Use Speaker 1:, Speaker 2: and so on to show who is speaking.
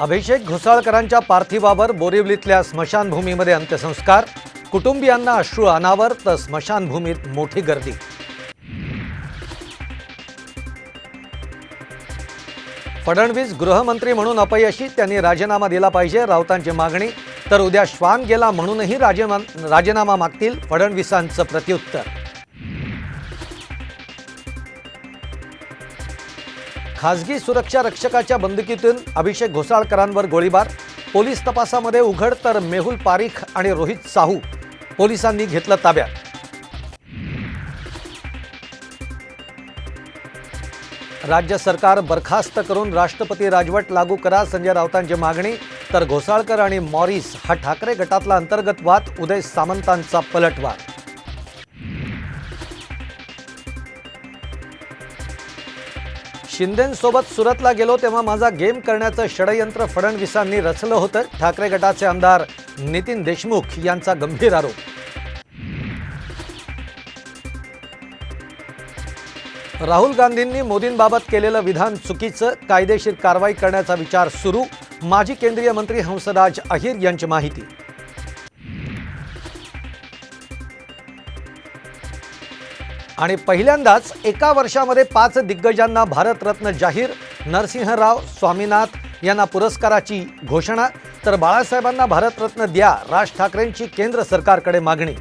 Speaker 1: अभिषेक घोसाळकरांच्या पार्थिवावर बोरिवलीतल्या स्मशानभूमीमध्ये अंत्यसंस्कार. कुटुंबियांना अश्रू अनावर तर स्मशानभूमीत मोठी गर्दी. फडणवीस गृहमंत्री म्हणून अपयशी त्यांनी राजीनामा दिला पाहिजे राऊतांची मागणी. तर उद्या श्वान गेला म्हणूनही राजीनामा मागतील फडणवीसांचं प्रत्युत्तर. खासगी सुरक्षा रक्षकाच्या बंदुकीतून अभिषेक घोसाळकरांवर गोळीबार. पोलीस तपासामध्ये उघड तर मेहुल पारीख आणि रोहित साहू. पोलिसांनी घेतलं ताब्यात. राज्य सरकार बरखास्त करून राष्ट्रपती राजवट लागू करा संजय राऊतांची मागणी. तर घोसाळकर आणि मॉरिस हा ठाकरे गटातला अंतर्गत वाद उदय सामंतांचा पलटवार. शिंदेंसोबत सुरतला गेलो तेव्हा माझा गेम करण्याचं षडयंत्र फडणवीसांनी रचलं होतं. ठाकरे गटाचे आमदार नितीन देशमुख यांचा गंभीर आरोप. राहुल गांधींनी मोदींबाबत केलेलं विधान चुकीचं कायदेशीर कारवाई करण्याचा विचार सुरू. माजी केंद्रीय मंत्री हंसराज अहिर यांची माहिती. आणि पहिल्यांदाच एका वर्षामध्ये पाच दिग्गजांना भारतरत्न जाहीर नरसिंहराव स्वामीनाथ यांना पुरस्काराची घोषणा. तर बाळासाहेबांना भारतरत्न द्या राज ठाकरेंची केंद्र सरकारकडे मागणी.